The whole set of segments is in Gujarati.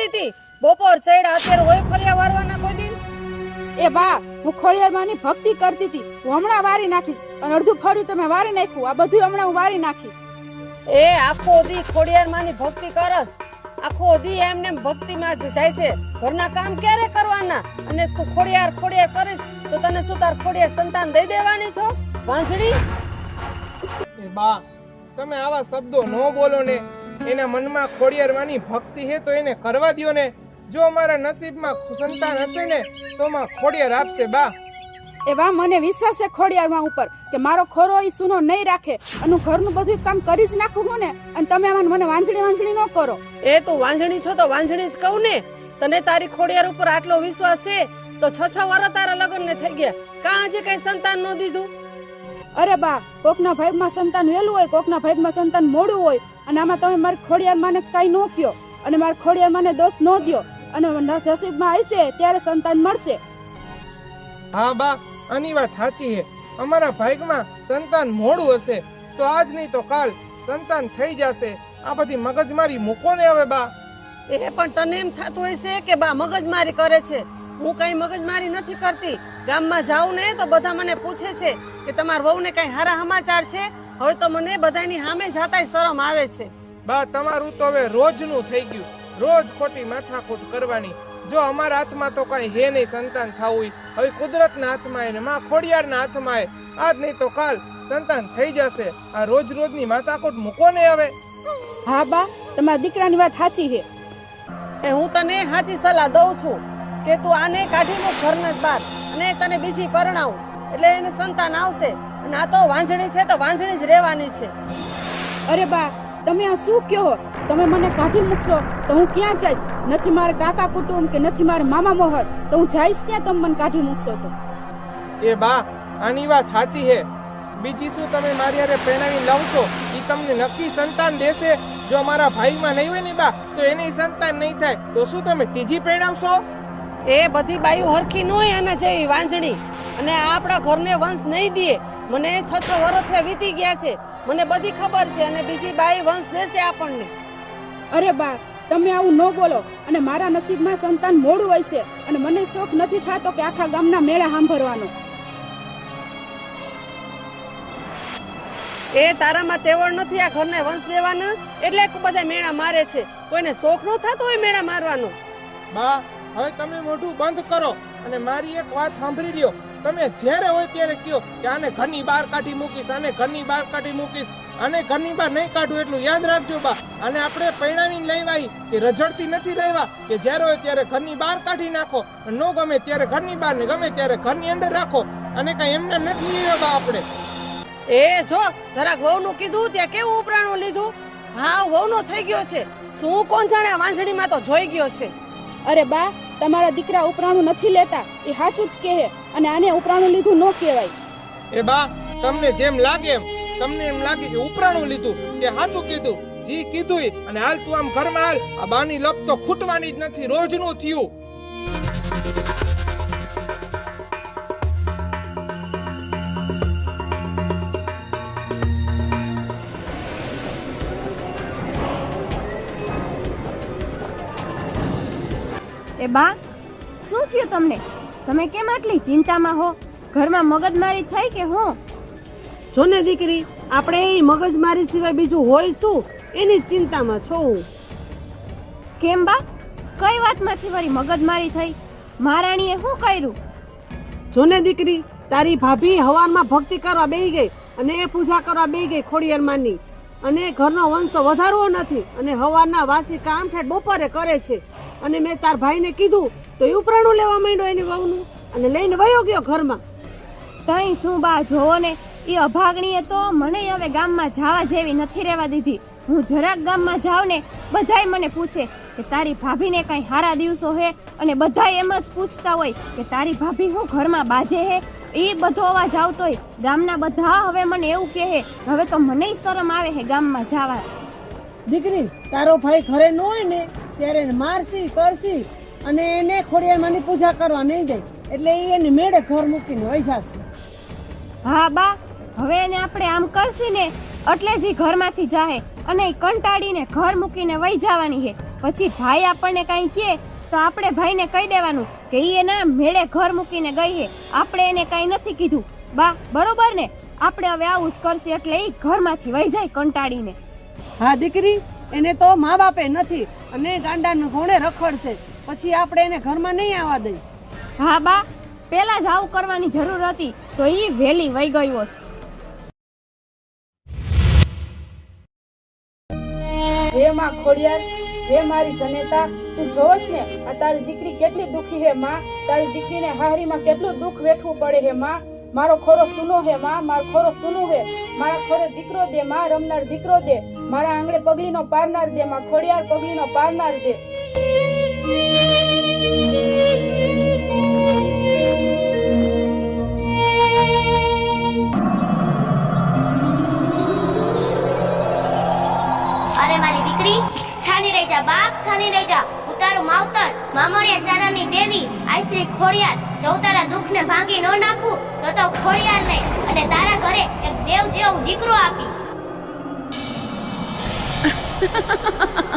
સુધી હતી બપોર ચડ્યા અત્યારે હોય ફળિયા વારવાના કોઈ દિન? એ બા હું ખોળિયાર માની ભક્તિ કરતી હતી. હું હમણાં વારી નાખીશ અને અડધું ફળિયું તમે વારી નાખ્યું. આ બધું હમણાં હું વારી નાખીશ. એ આખો દી ખોડિયાર માની ભક્તિ કરસ. આખો દી એમને એમ ભક્તિમાં જ જાય છે. ઘરના કામ ક્યારે કરવાના? અને તું ખોડિયાર ખોડિયાર કરીશ તો તને શું તાર ખોડિયાર સંતાન દઈ દેવાની છો? વાંસળી? એ બા તમે આવા શબ્દો ન બોલો ને એના મનમાં ખોડિયારવાની ભક્તિ છે તો એને કરવા દ્યો ને. જો અમારા નસીબમાં સંતાન હશે ને તો માં ખોડિયાર આપશે બા. એ બા મને વિશ્વાસ છે ખોડિયારમાં ઉપર કે મારો ખોરો એ સુનો નહીં રાખે અને ઘરનું બધું કામ કરી જ નાખું હું ને અને તમે આમાં મને વાંજણી વાંજળી ન કરો. એ તું વાંઝણી છો તો વાંઝણી જ કહું ને. તને તારી ખોડિયાર ઉપર આટલો વિશ્વાસ છે તો છ છ વર્ષ તારા લગ્ન ને થઈ ગયા. કાં હજી કઈ સંતાન ન દીધું? અરે બા કોકના ભાગમાં સંતાન વહેલું હોય કોકના ભાગમાં સંતાન મોડું હોય અને આમાં તમે મારી ખોડિયાર માને કઈ ન કયો અને મારા ખોડિયાર માને દોષ ન દો અને નસીબમાં આવશે ત્યારે સંતાન મળશે. હા બા આની વાત સાચી છે. અમારા ભાગમાં સંતાન મોડું હશે તો આજ નહીં તો કાલ સંતાન થઈ જશે. આ બધી મગજમારી મૂકો ને હવે બા. એ પણ તને એમ થતું હોય છે કે બા મગજમારી કરે છે? હું કઈ મગજમારી નથી કરતી. ગામમાં જાઉં ને તો બધા મને પૂછે છે કે તમારા વહુને કઈ હારા સમાચાર છે? હવે તો મને બધાની સામે જાતાય શરમ આવે છે. બા તમારું તો હવે રોજનું થઈ ગયું. રોજ ખોટી માથાકૂટ કરવાની. જો અમારા હાથમાં તો કઈ હે નહીં સંતાન થવું હવે કુદરતના હાથમાં ને માં ખોડિયારના હાથમાં આજ નહીં તો કાલ સંતાન થઈ જશે. આ રોજ રોજની માથાકૂટ મૂકો ને હવે. હા બા તમારા દીકરાની વાત સાચી છે. એ હું તને સાચી સલાહ દઉં છું. કે તું આને કાઢી મૂક ઘરના જ બહાર અને તને બીજી પરણાવું. એટલે એને સંતાન આવશે અને આ તો વાંઝણી છે તો વાંઝણી જ રહેવાની છે. અરે બા તમે આ શું કહો? તમે મને કાઢી મૂકશો તો હું ક્યાં જઈશ? નથી મારે કાકા કુટુંબ કે નથી મારે મામા મોહર તો હું જઈશ ક્યાં તમે મને કાઢી મૂકશો તો? એ બા આની વાત સાચી છે. બીજી શું તમે મારી હારે પરણાવી લાવશો? એ તમને નક્કી સંતાન દેશે. જો મારા ભાઈમાં નહીં હોય ને બા તો એની સંતાન નહીં થાય. તો શું તમે ત્રીજી પરણાવશો? એ બધી બાયું હરખી ન હોય આના જેવી વાંજણી. અને આ આપણા ઘરને વંશ નહીં દે મને છ છ વર્ષથી વીતી ગયા છે. મને બધી ખબર છે અને બીજી બાઈ વંશ દેશે આપણને. અરે બા તમે આવું ન બોલો. અને મારા નસીબમાં સંતાન મોડું હોય છે. અને મને શોખ નથી થતો કે આખા ગામના મેળા સાંભળવાનો. એ તારામાં તેવડ નથી આ ઘરને વંશ દેવાના? એટલે બધા મેળા મારે છે. કોઈને શોખ ન થતો હોય મેળા મારવાનો? બા હવે તમે મોઢું બંધ કરો અને મારી એક વાત સાંભળી લ્યો. તમે જ્યારે હોય ત્યારે કયો કે આને ઘરની બહાર કાઢી મૂકીશ, આને ઘરની બહાર કાઢી મૂકીશ. આને ઘરની બહાર નહીં કાઢું એટલું યાદ રાખજો બા. અને આપણે પરિણામી લેવાય કે રજડતી નથી લેવા કે જ્યારે હોય ત્યારે ઘરની બહાર કાઢી નાખો. ન ગમે ત્યારે ઘરની બહાર ને ગમે ત્યારે ઘરની અંદર રાખો. અને કઈ એમને નથી બા આપણે. એ જો, જરાક વહુનું કીધું ત્યાં કેવું ઉપરાણું લીધું? હા, વહુનો થઈ ગયો છે. શું કોણ જાણે વાંસળીમાં તો જોઈ ગયો છે. અરે બા, તમારા દીકરા ઉપરાણું નથી લેતા. એ સાચું જ કહે. અને આને ઉપરાણું લીધું ન કહેવાય. એ બા, તમને જેમ લાગે એમ, તમને એમ લાગે કે ઉપરાણું લીધું, કે સાચું કીધું, જી કીધું. અને હાલ તું આમ ઘરમાં હાલ, આ બાની લપ તો ખૂટવાની જ નથી, રોજનું થયું. એ બા શું થયું તમને? તમે કેમ આટલી ચિંતામાં હો? ઘરમાં મગજમારી થઈ કે હું? જો ને દીકરી આપણે એ મગજમારી સિવાય બીજું હોય શું? એની ચિંતામાં છો હું. કેમ બા કઈ વાતમાંથી વળી મગજમારી થઈ? મહારાણીએ શું કર્યું? જો ને દીકરી તારી ભાભી હવારમાં ભક્તિ કરવા બેહી ગઈ અને એ પૂજા કરવા બેહી ગઈ ખોડિયાર માની અને ઘરનો વંશ વધારવો નથી અને હવાના વાસી કામ થાય બપોરે કરે છે. અને મેં તાર ભાઈને કીધું તો એ ઉપરાણું લેવા માંડ્યો એની વહુનું? અને લઈને વયો ગયો ઘરમાં. તઈ શું બા જોવો ને એ અભાગણીએ તો મને હવે ગામમાં જવા જેવી નથી રહેવા દીધી. હું જરાક ગામમાં જાઉં ને બધાય મને પૂછે કે તારી ભાભીને કઈ હારા દિવસો હે? અને બધાય એમ જ પૂછતા હોય કે તારી ભાભી હું ઘરમાં બાજે હે? એ બધો અવાજ આવતો હોય ગામના બધા હવે મને એવું કહે હવે તો મને શરમ આવે હે ગામમાં જવા. દીકરી તારો ભાઈ ઘરે ન હોય ને ત્યારે એને મારસી કરશી અને એને ખોડિયાર માની પૂજા કરવા નહીં દે. એટલે એ એને મેળે ઘર મૂકીને વહી જશે. હા બા. હવે એને આપણે આમ કરશી ને એટલે જ ઘરમાંથી જાહે અને એ કંટાળીને ઘર મૂકીને વહી જવાની હે. પછી ભાઈ આપણને કાંઈ કહે તો આપણે ભાઈને કહી દેવાનું કે એ એના મેળે ઘર મૂકીને ગઈ હે. આપણે એને કાંઈ નથી કીધું. બા બરોબર ને? આપણે હવે આવું જ કરશે એટલે એ ઘરમાંથી વહી જાય કંટાળીને. હા દીકરી? એને તો મા બાપે નથી. અને ગાંડાનું ઘોણે રખડશે. પછી આપણે એને ઘરમાં નહીં આવવા દઈ. હા બા પેલા જ આવું કરવાની જરૂર હતી તો એ વહેલી વહી ગઈ હોત. હે માં ખોડિયાર હે મારી જનેતા તું જોશ ને આ તારી દીકરી કેટલી દુખી હે માં? તારી દીકરીને હારીમાં કેટલું દુઃખ વેઠવું પડે હે માં? મારો ખોરો સુનો હે, માં, મારો ખોરો સુનો હે. મારા ખોરે દીકરો દે, માં, રમનાર દીકરો દે. મારા આંગણે પગલીનો પારનાર દે, માં, ખોડિયાર પગલીનો પારનાર દે. અરે મારી દીકરી, છાની રહી જા બાપ, છાની રહી જા. તારું માવતર મામોડિયા ચારાની દેવી, આઈશ્રી ખોડિયાર, જો તારા દુઃખને ભાંગી ન નાખું તો ખોડિયારને અને તારા ઘરે એક દેવ જેવો દીકરો આપી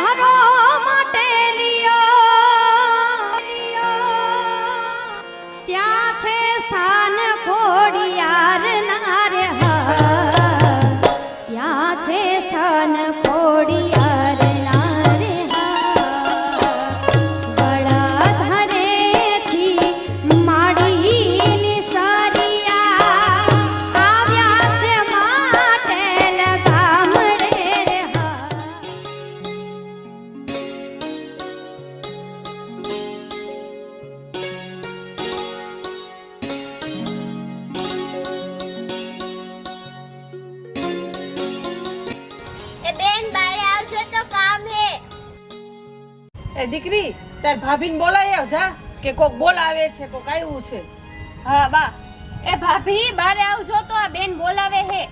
એ બેન બારે આવજો તો કામ હે. એ દીકરી તાર ભાભીને બોલાય આવજા કે કોક બોલાવે છે કોક આવ્યું છે. હા બા. એ ભાભી બારે આવજો તો આ બેન બોલાવે હે.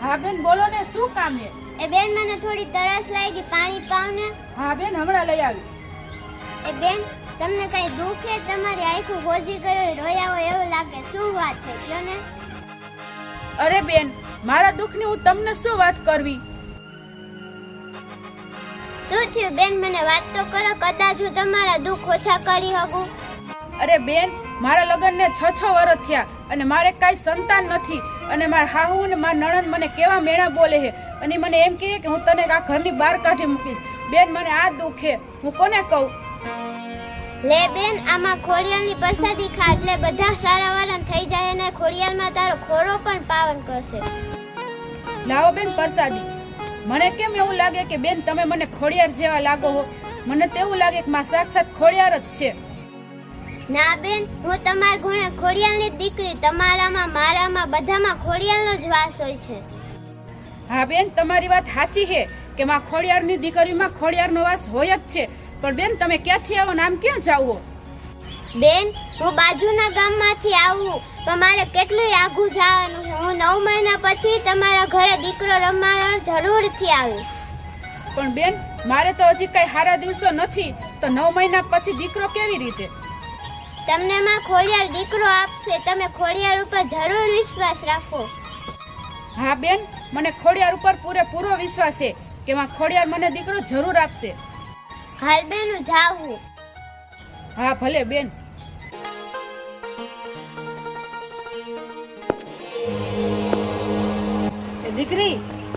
હા બેન બોલો ને શું કામ હે? એ બેન મને થોડી તરસ લાગી પાણી પાવ ને હા બેન હમણાં લઈ આવી. એ બેન તમને કઈ દુઃખ? તમારી આંખું હોજી ગયો રોયા હોય એવું લાગે. શું વાત છે કયો ને? અરે બેન મારા દુઃખની હું તમને શું વાત કરવી? શું થયું બેન? મને વાત તો કરો કદાચ હું તમારા દુઃખ ઓછા કરી શકું અરે બેન મારા લગ્નને છ છ વર્ષ થયા અને મારે કાંઈ સંતાન નથી અને મારા હાહુ અને મારા નણંદ મને કેવા મેણા બોલે છે? અને મને એમ કહે કે હું તને આ ઘરની બહાર કાઢી મૂકીશ. બેન મને આ દુઃખ છે. હું કોને કહું? લે બેન આમાં ખોડિયાલની પ્રસાદી ખા એટલે બધા સારા વારણ થઈ જાય અને ખોડિયાલમાં તારો ખોરો પણ પાવન કરશે. લાવો બેન પ્રસાદી. મને કેમ એવું લાગે કે બેન તમે મને ખોડિયાર જેવા લાગો હો? મને તેવું લાગે કે માં સાક્ષાત ખોડિયાર જ છે. ના બેન હું તમાર ગુણે ખોડિયાલની દીકરી તમારામાં મારામાં બધામાં ખોડિયાલનો જ વાસ હોય છે. હા બેન તમારી વાત સાચી છે કે માં ખોડિયારની દીકરીમાં ખોડિયારનો વાસ હોય જ છે. પણ બેન તમે ક્યાંથી આવો નામ ક્યાં જાવ હો બેન હું બાજુના ગામમાંથી આવું તો મારે કેટલું આઘું જવાનું છે. હું નવ મહિના પછી તમારા ઘરે દીકરો રમવા જરૂરથી આવીશ. પણ બેન મારે તો હજી કઈ સારા દિવસો નથી. તો નવ મહિના પછી દીકરો કેવી રીતે? તમને માં ખોડિયાર દીકરો આપશે. તમે ખોડિયાર ઉપર જરૂર વિશ્વાસ રાખો. હા બેન મને ખોડિયાર ઉપર પૂરેપૂરો વિશ્વાસ છે કે માં ખોડિયાર મને દીકરો જરૂર આપશે. હાલ બેન હું જાઉં. હા ભલે બેન. દીકરી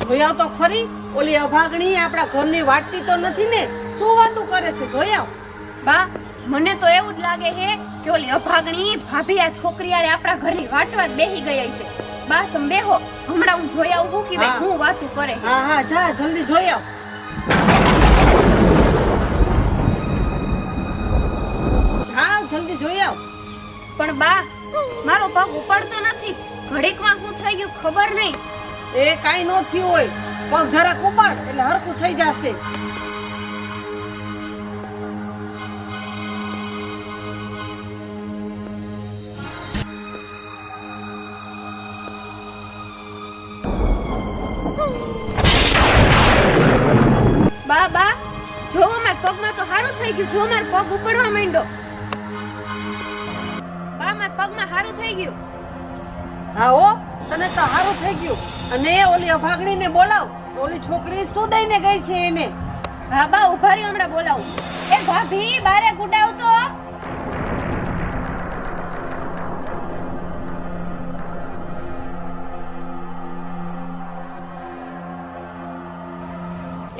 જોયા તો ખરી. ઓલી અભાગણી આપણા ઘરની વાટતી તો નથી ને? શું વાતું કરે છે? જોયા આવ. બા મને તો એવું જ લાગે છે કે ઓલી અભાગણી ભાભી આ છોકરી આરે આપણા ઘરની વાટવા બેહી ગઈ છે. બા તમે બેહો. હમણાં હું જોઈ આવું હું કે હા. હું વાતું કરે. હા હા જા જલ્દી જોઈ આવ. પણ બા મારો પગ ઉપાડતો નથી. ઘડીકમાં શું થઈ ગયું ખબર નહીં. એ કાઈ નો થયું હોય. પગ જરાક ઉપાડ એટલે હરખું થઈ જશે. બા બા જો મારા પગમાં તો સારું થઈ ગયું. જો માર પગ ઉપડવા માંડ્યો. પગમાં સારું થઈ ગયું. હા હો તને તો સારું થઈ ગયું. અને ઓલી અભાગણીને બોલાવ. ઓલી છોકરી શું દઈને ગઈ છે એને? હા બા ઊભા રહ્યો હમણાં બોલાવું. એ ભાભી બારે ગુડાવ તો.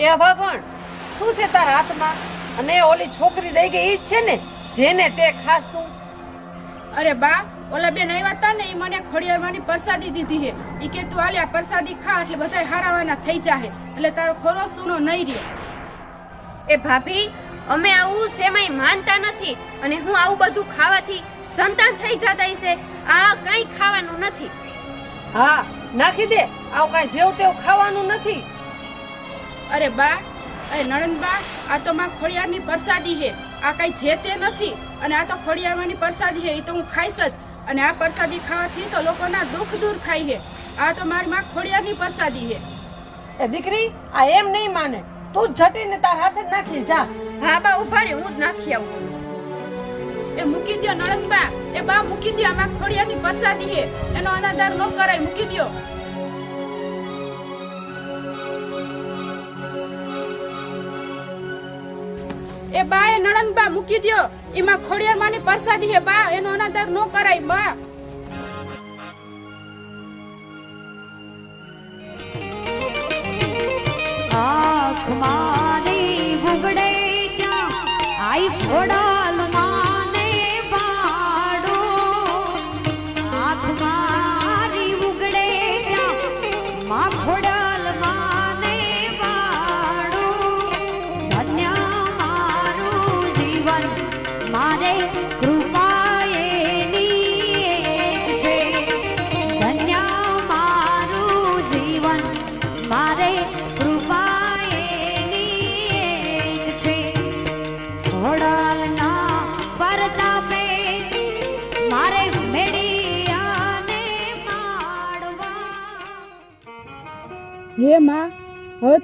એ અભાગણ શું છે તારા હાથમાં? અને ઓલી છોકરી દઈ ગઈ ઈ જ છે ને જેને તે ખાસ તું અરે બા ઓલા બેન આવ્યા હતા ને એ મને ખોડિયારમાંની પ્રસાદી દીધી હે. એ કે તું આલ્યા પ્રસાદી ખા એટલે બધાય હારાવાના થઈ જાહે. એટલે તારો ખોરો સૂનો નહીં રહે. એ ભાભી અમે આવું સેમાય માનતા નથી અને હું આવું બધું ખાવાથી સંતાન થઈ જતા છે આ કઈ ખાવાનું નથી. હા નાખી દે. આવું કાંઈ જેવું તેવું ખાવાનું નથી. અરે બા અરે નણંદ બા આ તો માં ખોડિયારની પ્રસાદી હે. આ કઈ જે તે નથી. અને આ તો ખોડિયારમાંની પ્રસાદી હે એ તો હું ખાઈશ જ. અને આ પ્રસાદી ખાવાથી તો લોકોના દુઃખ દૂર થાય હે આ તો મારી માં ખોડિયાની પ્રસાદી છે. એ દીકરી આ એમ નહીં માને. તું જ જટીને તાર હાથે જ નાખી જા. હા બા ઊભા રે હું જ નાખી આવું. એ મૂકી દ્યો નણંદ એ બા મૂકી દ્યો આમાં ખોડિયાની પ્રસાદી હે એનો અનાદાર ન કરાય મૂકી દ્યો. એ બા એ નણંદ બા મૂકી દો એમાં ખોડિયાર માની પરસાદી હે બા. એનો અનાદર ન કરાય, બા.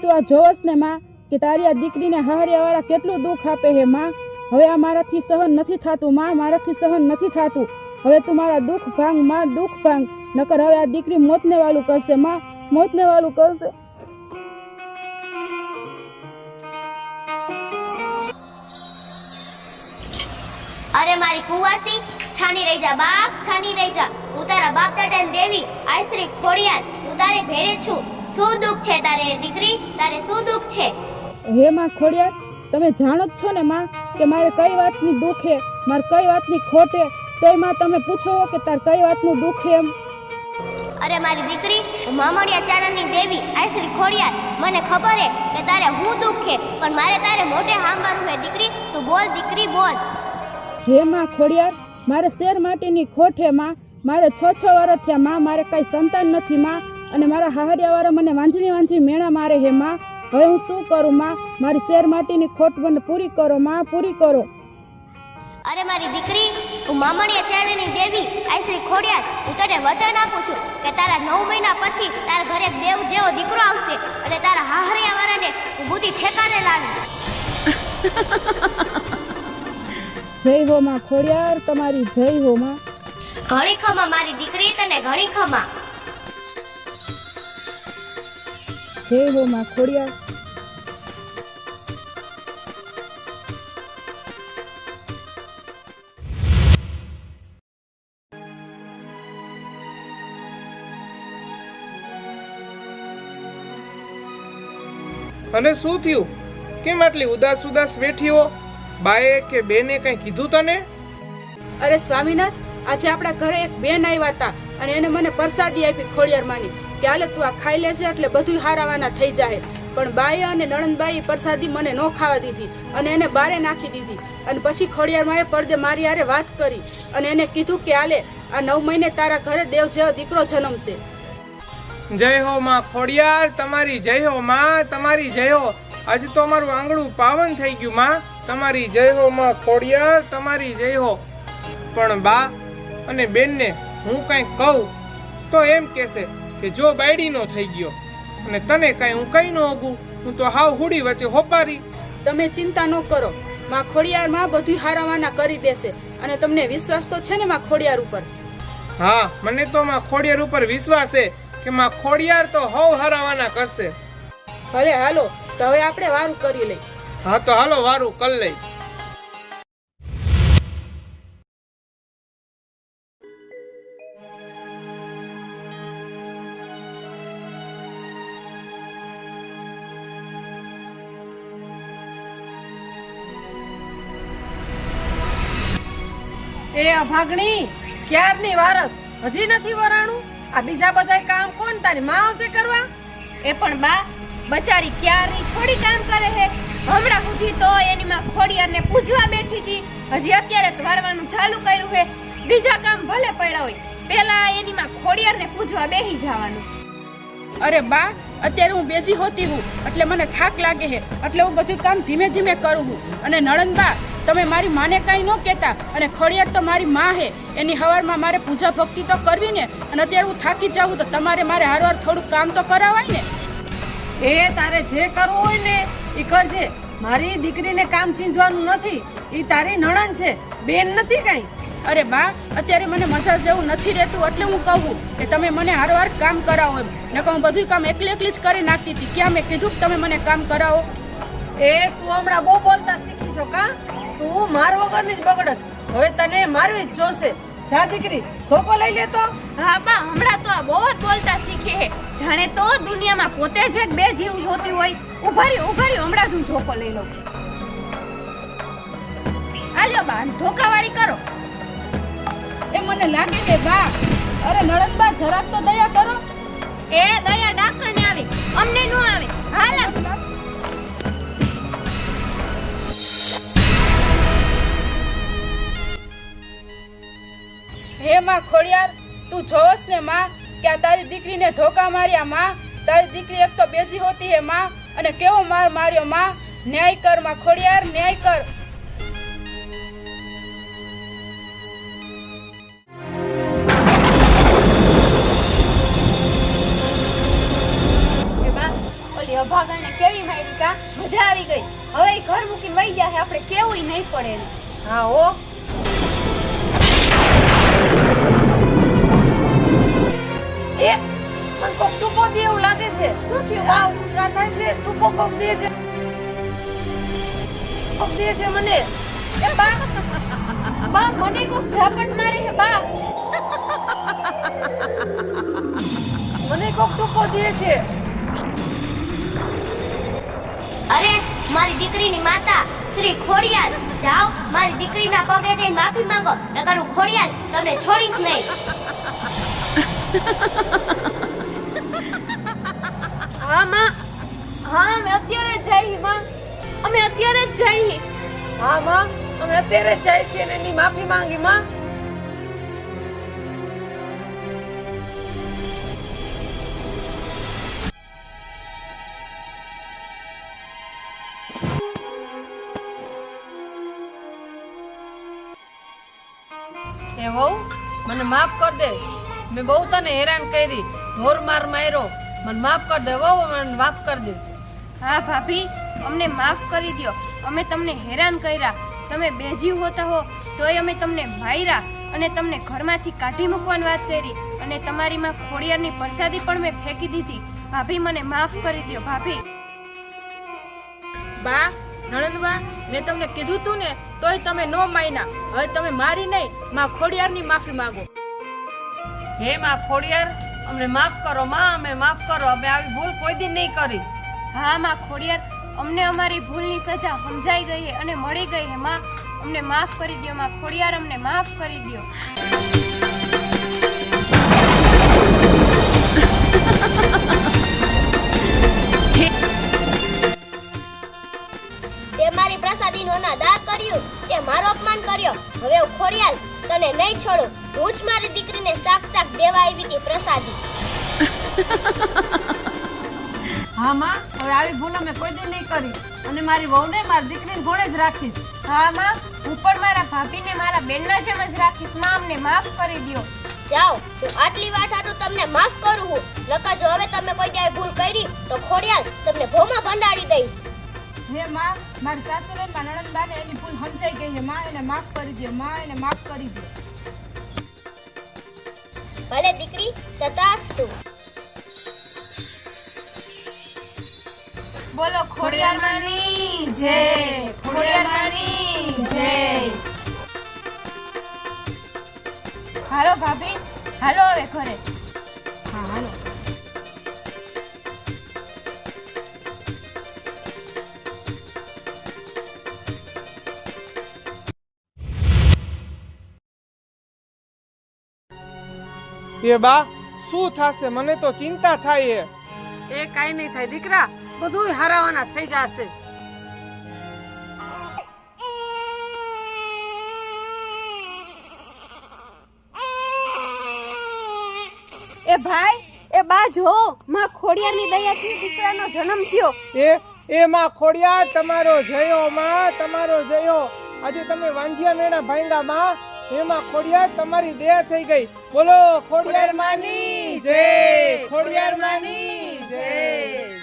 તું આ ને માં, કે તારી આ દીકરીને હહારિયાવાળા કેટલું દુઃખ આપે હે માં? હવે આ મારાથી સહન નથી થતું, માં, મારાથી સહન નથી થતું. હવે તું મારા દુઃખ ભાંગ, માં, દુઃખ ભાંગ. નકર હવે આ દીકરી મોતને વાલું કરશે, માં. મોતને વાલું કરશે. અરે મારી કુવાસી, છાની રહી જા, બાપ છાની રહી જા. હું તારા બાપ દાદાની દેવી આયશ્રી ખોડિયાર. હું તારે ભેરે છું. શું દુઃખ છે તારે દીકરી? તારે શું દુઃખ છે? હે માં ખોડિયાર તમે જાણો જ છો ને માં કે મારે કઈ વાતની દુઃખ છે મારે કઈ વાતની ખોટ છે તોયમાં તમે પૂછો કે તાર કઈ વાતનું દુઃખ છે એમ? અરે મારી દીકરી હું મામડિયા ચારણની દેવી આયશ્રી ખોડિયાર. મને ખબર હે કે તારે હું દુઃખ છે પણ મારે તારે મોઢે હાંભળવું હે દીકરી તું બોલ દીકરી બોલ. હે માં ખોડિયાર મારે શેર માટેની ખોટ હે માં. મારે છ છ વર્ષ થયા માં મારે કઈ સંતાન નથી માં. અને મારા હાહરિયાવાળા મને વાંજણી વાંજણી મેણા મારે હે માં. હવે હું શું કરું માં? મારી શેર માટીની ખોટ બંધ પૂરી કરો માં પૂરી કરો. અરે મારી દીકરી હું મામણીએ ચેડની દેવી આયશ્રી ખોડિયાર હું તને વચન આપું છું કે તારા નવ મહિના પછી તારા ઘરે એક દેવ જેવો દીકરો આવશે અને તારા હાહરિયા વાળાને હું બુદ્ધિ ઠેકાને લાવી જય હો માં ખોડિયાર તમારી જય હો માં. ઘણી ખમા મારી દીકરી તને ઘણી ખમા. જય હો માં અને શું થયું? કેમ આટલી ઉદાસ ઉદાસ બેઠી હો બાએ કે બેને કંઈ કીધું તને? અરે સ્વામીનાથ આજે આપણા ઘરે એક બેન આવ્યા હતા અને એને મને પ્રસાદી આપી ખોડિયાર માની. કે હાલે તું આ ખાઈ લેજે એટલે બધું હારાવાના થઈ જાય. પણ બાએ અને નણંદબાઈ પ્રસાદી મને ન ખાવા દીધી અને એને બારે નાખી દીધી. અને પછી ખોડિયારમાંએ પડદે મારી હારે વાત કરી અને એને કીધું કે હાલે આ નવ મહિને તારા ઘરે દેવ જેવો દીકરો જન્મશે. જય હો માં ખોડિયાર, તમારી જય હો માં, તમારી જય હો. આજે તો અમારું આંગણું પાવન થઈ ગયું માં. તમારી જય હો માં ખોડિયાર, તમારી જય હો. પણ બા અને બેનને હું કંઈ કહું તો એમ કહેશે કે જો બાયડીનો થઈ ગયો અને તને કાંઈ હું કઈ ન ઓગું હું તો હાવ હુડી વચ્ચે હોપારી. તમે ચિંતા ન કરો. માં ખોડિયારમાં બધું હારાવાના કરી દેશે અને તમને વિશ્વાસ તો છે ને માં ખોડિયાર ઉપર? હા મને તો માં ખોડિયાર ઉપર વિશ્વાસ છે કે માં ખોડિયાર તો હવ હરાવાના કરશે. ભલે હાલો તો હવે આપણે વારું કરી લઈ. હા તો હાલો વારું કર લઈ. અભાગણી ક્યારની વારસ? હજી નથી વરાણું? આ બીજા બધા કામ કોણ તારી માં આવશે કરવા? એ પણ બા બચારી ક્યારની થોડી કામ કરે છે હમણાં સુધી તો એની માં ખોડિયારને પૂજવા બેઠી હતી. હજી અત્યારે તો વારવાનું ચાલુ કર્યું છે બીજા કામ ભલે પડ્યા હોય પેલા એની માં ખોડિયારને પૂજવા બેહી જવાનું. અરે બા અત્યારે હું બેજી હોતી હું એટલે મને થાક લાગે છે એટલે હું બધું કામ ધીમે ધીમે કરું છું અને નણંદબા તમે મારી માને કાંઈ ન કહેતા. અને ખોડિયાર તો મારી માં હે. એની હવારમાં મારે પૂજા ભક્તિ તો કરવી ને. અને અત્યારે હું થાકી જાઉં તો તમારે મારે હારવાર થોડુંક કામ તો કરાવાય ને. એ તારે જે કરવું હોય ને એ કરજે. મારી દીકરીને કામ ચીંધવાનું નથી. એ તારી નણંદ છે. બેન નથી કઈ. અરે બા અત્યારે મને મજા જેવું નથી રહેતું એટલે હું કહું કે તમે મને હારવાર કામ કરાવો એમ. નકર હું બધું કામ એકલી એકલી જ કરી નાખતી હતી. ક્યાં મેં કીધું કે તમે મને કામ કરાવો? એ તું હમણાં બહુ બોલતા શીખી છો કા? તું માર વગરની જ બગડસ. હવે તને મારવી જ જોશે. જા દીકરી ધોકો લઈ લે તો. હા બા હમણાં તો આ બહુ જ બોલતા શીખે હે. જાણે તો દુનિયામાં પોતે જ એક બે જીવ જોતી હોય. ઊભા રહ્યો હમણાં જ હું ધોકો લઈ લઉં. આલ્યો બા ધોકાવાળી કરો. એ મને લાગે કે બા અરે નણંદબા જરાક તો દયા કરો. એ દયા ડાકણ ને આવે. અમને નો આવે. હાલ હે માં ખોડિયાર તું જોવસ ને માં કે આ તારી દીકરીને ધોકા માર્યા માં? તારી દીકરી એક તો બેજી હોતી હે માં અને કેવો માર માર્યો માં? ન્યાય કરમાં ખોડિયાર ન્યાય કર. કેવી મારી કા? મજા આવી ગઈ. હવે ઘર મૂકીને વહી ગયા છે આપણે કેવું નહીં પડે હા ઓ એ મને કોક ટૂંકો દે એવું લાગે છે. શું થયું? આ થાય છે ટૂંકો કોક દે છે. કોક દે છે મને. એ બા બા મને કોક ઝાપટ મારે છે બા. મને કોક ટૂંકો દે છે. અરે મારી દીકરીની માતા શ્રી ખોડિયાલ. જાઓ મારી દીકરીના પગે જઈને માફી માંગો નકર હું ખોડિયાલ તમને છોડીશ નહીં. હા માં. હા અમે અત્યારે જ જઈએ માં. અમે અત્યારે જ જઈ હા માં. અમે અત્યારે જ જાય છીએ અને એની માફી માંગી માં. એ વહુ મને માફ કર દે. મેં બહુ તને હેરાન કરી. ઢોર માર માર્યો. મને માફ કરી દે વહુ મને માફ કરી દે. હા ભાભી અમને માફ કરી દ્યો. અમે તમને હેરાન કર્યા. તમે બેજી હોતા હો તોય અમે તમને માર્યા અને તમને ઘરમાંથી કાઢી મૂકવાની વાત કરી અને તમારી માં ખોડિયારની પ્રસાદી પણ મેં ફેંકી દીધી. ભાભી મને માફ કરી દ્યો ભાભી. બા નણંદબા મેં તમને કીધું તું ને તોય તમે નો માયના. હવે તમે મારી નહીં માં ખોડિયારની માફી માંગો. હે માં ખોડિયાર, અમને માફ કરો, માં, અમે માફ કરો, અમે આવી ભૂલ કોઈ દી નહીં કરી. હા, માં ખોડિયાર, અમને અમારી ભૂલની સજા સમજાઈ ગઈ હે અને મળી ગઈ હે, માં. અમને માફ કરી દો માં ખોડિયાર, અમને માફ કરી દ્યો. મારી દા કર્યું તે મારો અપમાન કર્યો. હવે હું ખોડિયાલ તને નહીં છોડું. હું જ મારી દીકરીને શાક દેવા આવી હતી પ્રસાદી. હા માં હવે આવી ભૂલ અમે કોઈ દી નહીં કરી. અને મારી વહુને મારી દીકરીને ઘોડે જ રાખીશ. હા માં હું પણ મારા ભાભીને મારા બેનના જેમ જ રાખીશ. માં અમને માફ કરી દ્યો. જાઓ હું આટલી વાત હાટું તમને માફ કરું હું નકા જો હવે તમે કોઈ જાય ભૂલ કરી તો ખોડિયાલ તમને ભોમાં ભંડાડી દઈશ. હે માં મારી સાસુને મારા નણંદબાને એની ભૂલ સમજાઈ ગઈ છે માં એને માફ કરી દે માં એને માફ કરી દે ભલે દીકરી તથાસ્તુ બોલો ખોડિયાર માની જય ખોડિયાર માની જય. હાલો ભાભી હાલો હવે ઘરે. એ બા શું થશે? મને તો ચિંતા થાય છે એ કાંઈ નહીં થાય દીકરા બધું હારાવાના થઈ જશે. એ ભાઈ એ બા જો માં ખોડિયાની દયાથી દીકરાનો જન્મ થયો. એ એ માં ખોડિયા તમારો જયો માં તમારો જયો. આજે તમે વાંજિયા મેણા ભાંગા માં. એમાં ખોડિયાર તમારી દયા થઈ ગઈ. બોલો ખોડિયાર માની જય ખોડિયાર માની જય.